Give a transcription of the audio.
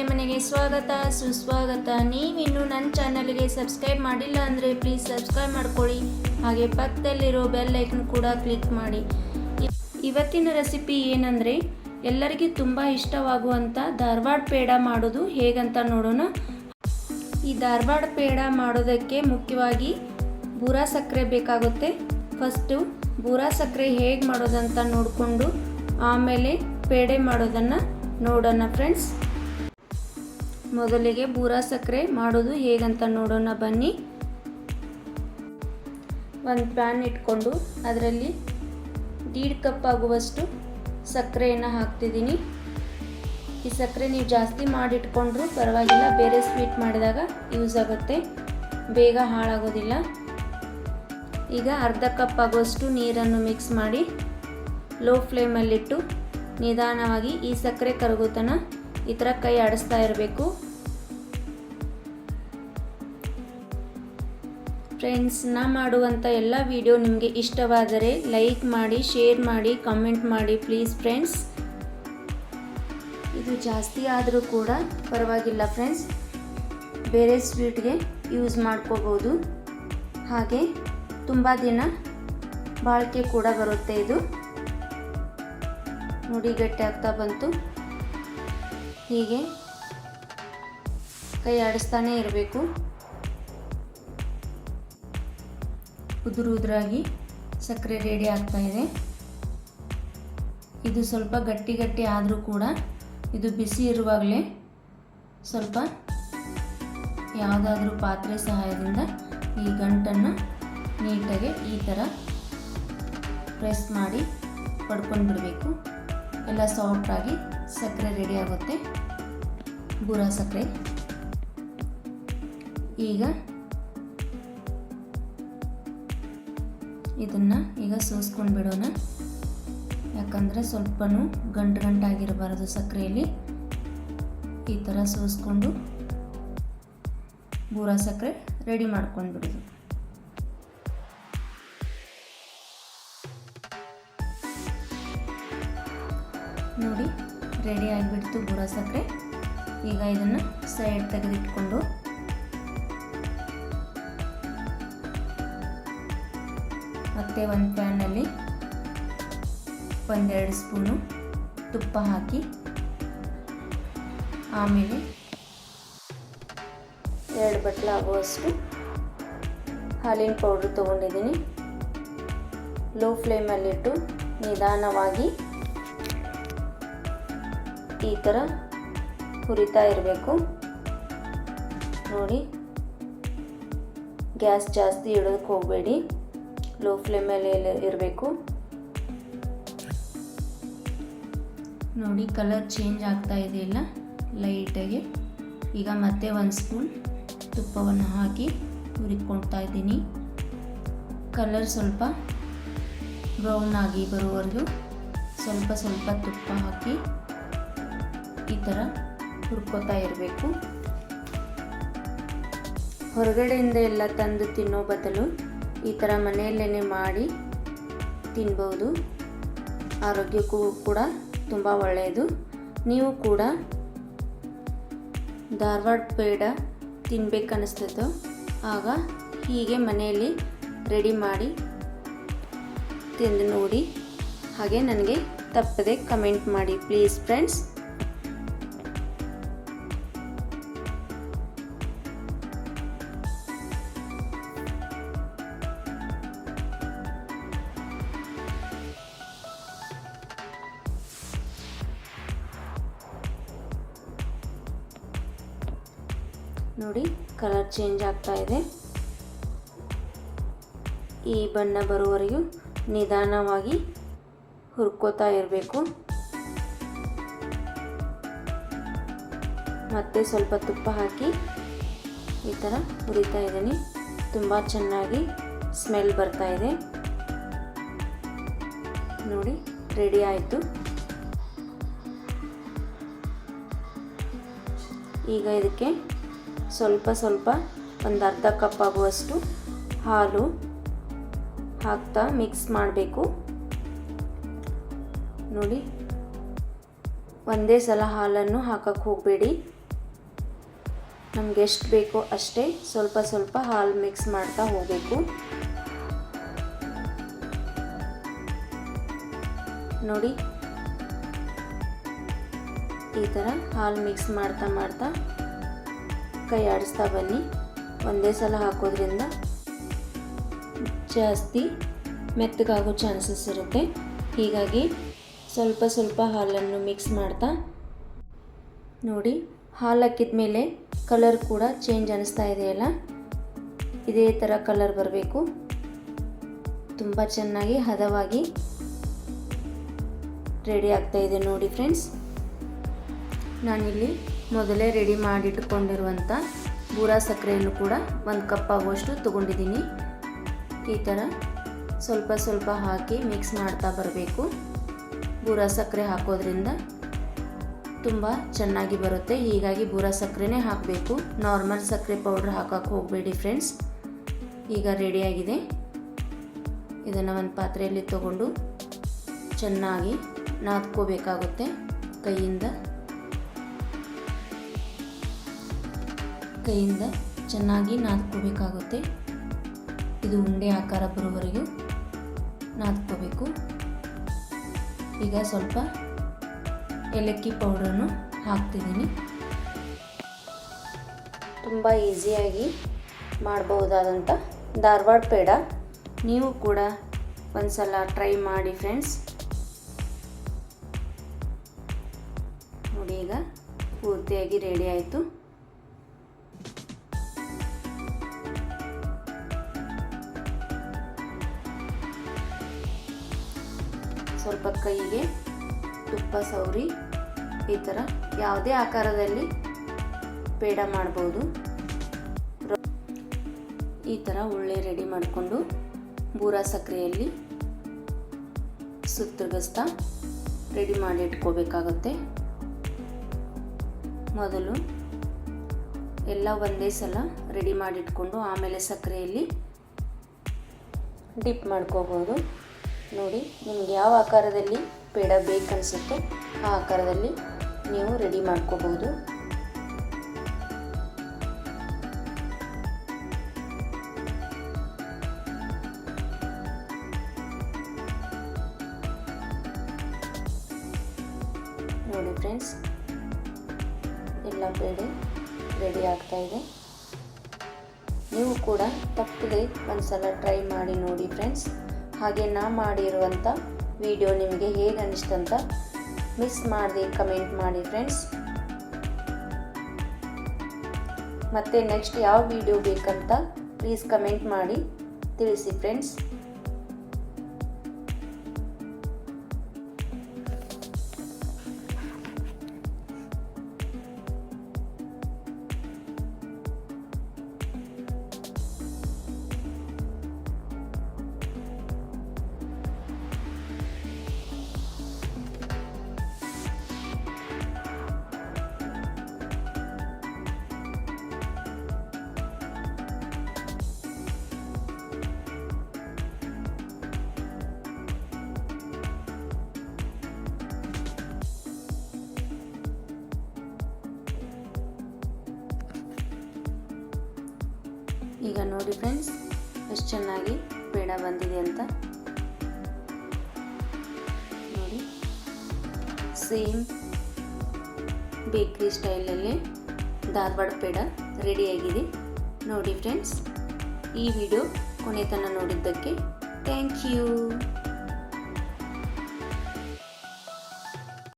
ಅಡುಗೆ ಮನೆಗೆ ಸ್ವಾಗತ, ಸುಸ್ವಾಗತ. ನೀವಿನ್ನು ನನ್ನ ಚಾನಲ್ಗೆ ಸಬ್ಸ್ಕ್ರೈಬ್ ಮಾಡಿಲ್ಲ ಅಂದರೆ ಪ್ಲೀಸ್ ಸಬ್ಸ್ಕ್ರೈಬ್ ಮಾಡ್ಕೊಳ್ಳಿ. ಹಾಗೆ ಪಕ್ಕದಲ್ಲಿರೋ ಬೆಲ್ ಐಕನ್ ಕೂಡ ಕ್ಲಿಕ್ ಮಾಡಿ. ಇವತ್ತಿನ ರೆಸಿಪಿ ಏನಂದರೆ, ಎಲ್ಲರಿಗೂ ತುಂಬ ಇಷ್ಟವಾಗುವಂಥ ಧಾರವಾಡ ಪೇಡ ಮಾಡೋದು ಹೇಗಂತ ನೋಡೋಣ. ಈ ಧಾರವಾಡ ಪೇಡ ಮಾಡೋದಕ್ಕೆ ಮುಖ್ಯವಾಗಿ ಬೂರಾ ಸಕ್ಕರೆ ಬೇಕಾಗುತ್ತೆ. ಫಸ್ಟು ಬೂರಾ ಸಕ್ಕರೆ ಹೇಗೆ ಮಾಡೋದಂತ ನೋಡಿಕೊಂಡು ಆಮೇಲೆ ಪೇಡೆ ಮಾಡೋದನ್ನು ನೋಡೋಣ ಫ್ರೆಂಡ್ಸ್. ಮೊದಲಿಗೆ ಬೂರಾ ಸಕ್ಕರೆ ಮಾಡೋದು ಹೇಗಂತ ನೋಡೋಣ ಬನ್ನಿ. ಒಂದು ಪ್ಯಾನ್ ಇಟ್ಕೊಂಡು ಅದರಲ್ಲಿ ದೀಡ್ ಕಪ್ ಆಗುವಷ್ಟು ಸಕ್ಕರೆಯನ್ನು ಹಾಕ್ತಿದ್ದೀನಿ. ಈ ಸಕ್ಕರೆ ನೀವು ಜಾಸ್ತಿ ಮಾಡಿಟ್ಕೊಂಡ್ರೂ ಪರವಾಗಿಲ್ಲ, ಬೇರೆ ಸ್ವೀಟ್ ಮಾಡಿದಾಗ ಯೂಸ್ ಆಗುತ್ತೆ. ಬೇಗ ಹಾಳಾಗೋದಿಲ್ಲ. ಈಗ ಅರ್ಧ ಕಪ್ ಆಗುವಷ್ಟು ನೀರನ್ನು ಮಿಕ್ಸ್ ಮಾಡಿ ಲೋ ಫ್ಲೇಮಲ್ಲಿಟ್ಟು ನಿಧಾನವಾಗಿ ಈ ಸಕ್ಕರೆ ಕರಗುತನ ಈ ಥರ ಕೈ ಆಡಿಸ್ತಾ ಇರಬೇಕು. ಫ್ರೆಂಡ್ಸ್ ನಾ ಮಾಡುವಂಥ ಎಲ್ಲ ವಿಡಿಯೋ ನಿಮಗೆ ಇಷ್ಟವಾದರೆ ಲೈಕ್ ಮಾಡಿ, ಶೇರ್ ಮಾಡಿ, ಕಮೆಂಟ್ ಮಾಡಿ ಪ್ಲೀಸ್ ಫ್ರೆಂಡ್ಸ್. ಇದು ಜಾಸ್ತಿ ಆದರೂ ಕೂಡ ಪರವಾಗಿಲ್ಲ ಫ್ರೆಂಡ್ಸ್. ಬೇರೆ ಸ್ವೀಟ್ಗೆ ಯೂಸ್ ಮಾಡ್ಕೋಬೋದು. ಹಾಗೆ ತುಂಬ ದಿನ ಬಾಳಿಕೆ ಕೂಡ ಬರುತ್ತೆ ಇದು. ನೋಡಿ ಗಟ್ಟಿ ಆಗ್ತಾ ಬಂತು. ಹೀಗೆ ಕೈ ಆಡಿಸ್ತಾನೆ ಇರಬೇಕು. ಉದುರು ಉದುರಾಗಿ ಸಕ್ಕರೆ ರೆಡಿ ಆಗ್ತಾ ಇದೆ. ಇದು ಸ್ವಲ್ಪ ಗಟ್ಟಿ ಗಟ್ಟಿ ಆದರೂ ಕೂಡ ಇದು ಬಿಸಿ ಇರುವಾಗಲೇ ಸ್ವಲ್ಪ ಯಾವುದಾದ್ರೂ ಪಾತ್ರೆ ಸಹಾಯದಿಂದ ಈ ಗಂಟನ್ನು ನೀಟಾಗಿ ಈ ಥರ ಪ್ರೆಸ್ ಮಾಡಿ ಪಡ್ಕೊಂಡು ಬಿಡಬೇಕು ಎಲ್ಲ ಸಾಫ್ಟಾಗಿ ಸಕ್ಕರೆ ರೆಡಿ ಆಗುತ್ತೆ. ಬೂರಾ ಸಕ್ಕರೆ. ಈಗ ಇದನ್ನು ಈಗ ಸೋಸ್ಕೊಂಡು ಬಿಡೋಣ. ಯಾಕಂದರೆ ಸ್ವಲ್ಪನೂ ಗಂಟು ಗಂಟಾಗಿರಬಾರದು ಸಕ್ಕರೆಯಲ್ಲಿ ಈ ಥರ ಸೋಸ್ಕೊಂಡು ಬೂರ ಸಕ್ಕರೆ ರೆಡಿ ಮಾಡ್ಕೊಂಡು ಬಿಡೋದು. ನೋಡಿ, ರೆಡಿ ಆಗಿಬಿಡ್ತು ಬೂರಾ ಸಕ್ಕರೆ ಈಗ ಇದನ್ನು ಸೈಡ್ ತೆಗೆದಿಟ್ಕೊಂಡು ಮತ್ತೆ ಒಂದು ಪ್ಯಾನಲ್ಲಿ ಒಂದೆರಡು ಸ್ಪೂನು ತುಪ್ಪ ಹಾಕಿ ಆಮೇಲೆ ಎರಡು ಬಟ್ಲ ಆಗುವಷ್ಟು ಹಾಲಿನ ಪೌಡ್ರ್ ತೊಗೊಂಡಿದ್ದೀನಿ. ಲೋ ಫ್ಲೇಮಲ್ಲಿಟ್ಟು ನಿಧಾನವಾಗಿ ಈ ಥರ ಹುರಿತಾ ಇರಬೇಕು. ನೋಡಿ, ಗ್ಯಾಸ್ ಜಾಸ್ತಿ ಇಡೋದಕ್ಕೆ ಹೋಗಬೇಡಿ. ಲೋ ಫ್ಲೇಮಲ್ಲಿ ಇರಬೇಕು. ನೋಡಿ ಕಲರ್ ಚೇಂಜ್ ಆಗ್ತಾ ಇದೆಯಲ್ಲ ಲೈಟಾಗಿ ಈಗ ಮತ್ತೆ ಒಂದು ಸ್ಪೂನ್ ತುಪ್ಪವನ್ನು ಹಾಕಿ ಹುರಿಕೊಳ್ತಾ ಇದ್ದೀನಿ. ಕಲರ್ ಸ್ವಲ್ಪ ಬ್ರೌನ್ ಆಗಿ ಬರುವವರೆಗೂ ಸ್ವಲ್ಪ ಸ್ವಲ್ಪ ತುಪ್ಪ ಹಾಕಿ ಈ ಥರ ಹುರ್ಕೋತಾ ಇರಬೇಕು. ಹೊರಗಡೆಯಿಂದ ಎಲ್ಲ ತಂದು ತಿನ್ನೋ ಬದಲು ಈ ಥರ ಮನೆಯಲ್ಲೇ ಮಾಡಿ ತಿನ್ಬೋದು. ಆರೋಗ್ಯಕ್ಕೂ ಕೂಡ ತುಂಬ ಒಳ್ಳೆಯದು. ನೀವು ಕೂಡ ಧಾರವಾಡ ಪೇಡ ತಿನ್ಬೇಕನ್ನಿಸ್ತದೋ ಆಗ ಹೀಗೆ ಮನೆಯಲ್ಲಿ ರೆಡಿ ಮಾಡಿ ತಿಂದು ನೋಡಿ. ಹಾಗೆ ನನಗೆ ತಪ್ಪದೆ ಕಮೆಂಟ್ ಮಾಡಿ ಪ್ಲೀಸ್ ಫ್ರೆಂಡ್ಸ್. ನೋಡಿ ಕಲರ್ ಚೇಂಜ್ ಆಗ್ತಾ ಇದೆ. ಈ ಬಣ್ಣ ಬರುವವರೆಗೂ ನಿಧಾನವಾಗಿ ಹುರ್ಕೋತಾ ಇರಬೇಕು. ಮತ್ತೆ ಸ್ವಲ್ಪ ತುಪ್ಪ ಹಾಕಿ ಈ ಥರ ಹುರಿತಾ ಇದ್ದೀನಿ. ತುಂಬ ಚೆನ್ನಾಗಿ ಸ್ಮೆಲ್ ಬರ್ತಾ ಇದೆ. ನೋಡಿ ರೆಡಿ ಆಯಿತು. ಈಗ ಇದಕ್ಕೆ ಸ್ವಲ್ಪ ಸ್ವಲ್ಪ ಒಂದು ಅರ್ಧ ಕಪ್ ಆಗುವಷ್ಟು ಹಾಲು ಹಾಕ್ತಾ ಮಿಕ್ಸ್ ಮಾಡಬೇಕು. ನೋಡಿ, ಒಂದೇ ಸಲ ಹಾಲನ್ನು ಹಾಕಕ್ಕೆ ಹೋಗಬೇಡಿ. ನಮ್ಗೆ ಎಷ್ಟು ಬೇಕೋ ಅಷ್ಟೇ ಸ್ವಲ್ಪ ಸ್ವಲ್ಪ ಹಾಲು ಮಿಕ್ಸ್ ಮಾಡ್ತಾ ಹೋಗಬೇಕು. ನೋಡಿ, ಈ ಥರ ಹಾಲು ಮಿಕ್ಸ್ ಮಾಡ್ತಾ ಮಾಡ್ತಾ ಕೈ ಆಡಿಸ್ತಾ ಬನ್ನಿ. ಒಂದೇ ಸಲ ಹಾಕೋದ್ರಿಂದ ಜಾಸ್ತಿ ಮೆತ್ತಗಾಗೋ ಚಾನ್ಸಸ್ ಇರುತ್ತೆ. ಹೀಗಾಗಿ ಸ್ವಲ್ಪ ಸ್ವಲ್ಪ ಹಾಲನ್ನು ಮಿಕ್ಸ್ ಮಾಡ್ತಾ ನೋಡಿ, ಹಾಲು ಹಾಕಿದ ಮೇಲೆ ಕಲರ್ ಕೂಡ ಚೇಂಜ್ ಅನ್ನಿಸ್ತಾ ಇದೆಯಲ್ಲ ಇದೇ ಥರ ಕಲರ್ ಬರಬೇಕು. ತುಂಬ ಚೆನ್ನಾಗಿ ಹದವಾಗಿ ರೆಡಿ ಆಗ್ತಾ ಇದೆ ನೋಡಿ ಫ್ರೆಂಡ್ಸ್. ನಾನಿಲ್ಲಿ ಮೊದಲೇ ರೆಡಿ ಮಾಡಿಟ್ಕೊಂಡಿರುವಂಥ ಬೂರಾ ಸಕ್ಕರೆಯನ್ನು ಕೂಡ ಒಂದು ಕಪ್ ಆಗುವಷ್ಟು ತೊಗೊಂಡಿದ್ದೀನಿ. ಈ ಥರ ಸ್ವಲ್ಪ ಸ್ವಲ್ಪ ಹಾಕಿ ಮಿಕ್ಸ್ ಮಾಡ್ತಾ ಬರಬೇಕು. ಬೂರಾ ಸಕ್ಕರೆ ಹಾಕೋದ್ರಿಂದ ತುಂಬ ಚೆನ್ನಾಗಿ ಬರುತ್ತೆ. ಹೀಗಾಗಿ ಬೂರಾ ಸಕ್ಕರೆನೇ ಹಾಕಬೇಕು. ನಾರ್ಮಲ್ ಸಕ್ಕರೆ ಪೌಡ್ರ್ ಹಾಕೋಕ್ಕೆ ಹೋಗಬೇಡಿ ಫ್ರೆಂಡ್ಸ್ ಈಗ ರೆಡಿಯಾಗಿದೆ ಇದನ್ನು ಒಂದು ಪಾತ್ರೆಯಲ್ಲಿ ತಗೊಂಡು ಚೆನ್ನಾಗಿ ನಾದ್ಕೋಬೇಕಾಗುತ್ತೆ ಕೈಯಿಂದ. ಕೈಯಿಂದ ಚೆನ್ನಾಗಿ ನಾದ್ಕೋಬೇಕಾಗುತ್ತೆ. ಇದು ಉಂಡೆ ಆಕಾರ ಬರೋವರೆಗೂ ನಾದ್ಕೋಬೇಕು. ಈಗ ಸ್ವಲ್ಪ ಏಲಕ್ಕಿ ಪೌಡ್ರನ್ನು ಹಾಕ್ತಿದ್ದೀನಿ. ತುಂಬ ಈಸಿಯಾಗಿ ಮಾಡಬಹುದಾದಂಥ ಧಾರವಾಡ ಪೇಡ. ನೀವು ಕೂಡ ಒಂದು ಸಲ ಟ್ರೈ ಮಾಡಿ ಫ್ರೆಂಡ್ಸ್. ನೋಡಿ ಈಗ ಪೂರ್ತಿಯಾಗಿ ರೆಡಿ ಆಯಿತು. ಸ್ವಲ್ಪ ಕೈಗೆ ತುಪ್ಪ ಸೌರಿ, ಈ ಥರ ಯಾವುದೇ ಆಕಾರದಲ್ಲಿ ಪೇಡ ಮಾಡ್ಬೋದು. ಈ ಥರ ಉಳ್ಳೆ ರೆಡಿ ಮಾಡಿಕೊಂಡು ಬೂರಾ ಸಕ್ಕರೆಯಲ್ಲಿ ಸುತ್ತಿರ್ಗಿಸ್ತಾ ರೆಡಿ ಮಾಡಿ ಇಟ್ಕೋಬೇಕಾಗುತ್ತೆ. ಮೊದಲು ಎಲ್ಲ ಒಂದೇ ಸಲ ರೆಡಿ ಮಾಡಿಟ್ಕೊಂಡು ಆಮೇಲೆ ಸಕ್ಕರೆಯಲ್ಲಿ ಡಿಪ್ ಮಾಡ್ಕೋಬೋದು. ನೋಡಿ, ನಿಮ್ಗೆ ಯಾವ ಆಕಾರದಲ್ಲಿ ಪೇಡ ಬೇಕನ್ನಿಸುತ್ತೆ ಆ ಆಕಾರದಲ್ಲಿ ನೀವು ರೆಡಿ ಮಾಡ್ಕೋಬಹುದು. ನೋಡಿ ಫ್ರೆಂಡ್ಸ್ ಎಲ್ಲ ಪೇಡೆ ರೆಡಿ ಆಗ್ತಾ ಇದೆ. ನೀವು ಕೂಡ ತಪ್ಪದೆ ಒಂದ್ಸಲ ಟ್ರೈ ಮಾಡಿ ನೋಡಿ ಫ್ರೆಂಡ್ಸ್ ಹಾಗೆ ನಾ ಮಾಡಿರುವಂಥ ವಿಡಿಯೋ ನಿಮಗೆ ಹೇಗೆ ಅನಿಸ್ತಂತ ಮಿಸ್ ಮಾಡದೆ ಕಮೆಂಟ್ ಮಾಡಿ ಫ್ರೆಂಡ್ಸ್ ಮತ್ತು ನೆಕ್ಸ್ಟ್ ಯಾವ ವಿಡಿಯೋ ಬೇಕಂತ ಪ್ಲೀಸ್ ಕಮೆಂಟ್ ಮಾಡಿ ತಿಳಿಸಿ ಫ್ರೆಂಡ್ಸ್ ಈಗ ನೋಡಿ ಫ್ರೆಂಡ್ಸ್ ಎಷ್ಟು ಚೆನ್ನಾಗಿ ಪೇಡ ಬಂದಿದೆ ಅಂತ. ನೋಡಿ ಸೇಮ್ ಬೇಕ್ರಿ ಸ್ಟೈಲಲ್ಲಿ ಧಾರವಾಡ ಪೇಡ ರೆಡಿಯಾಗಿದೆ ನೋಡಿ ಫ್ರೆಂಡ್ಸ್ ಈ ವಿಡಿಯೋ ಕೊನೆತನ ನೋಡಿದ್ದಕ್ಕೆ ಥ್ಯಾಂಕ್ ಯು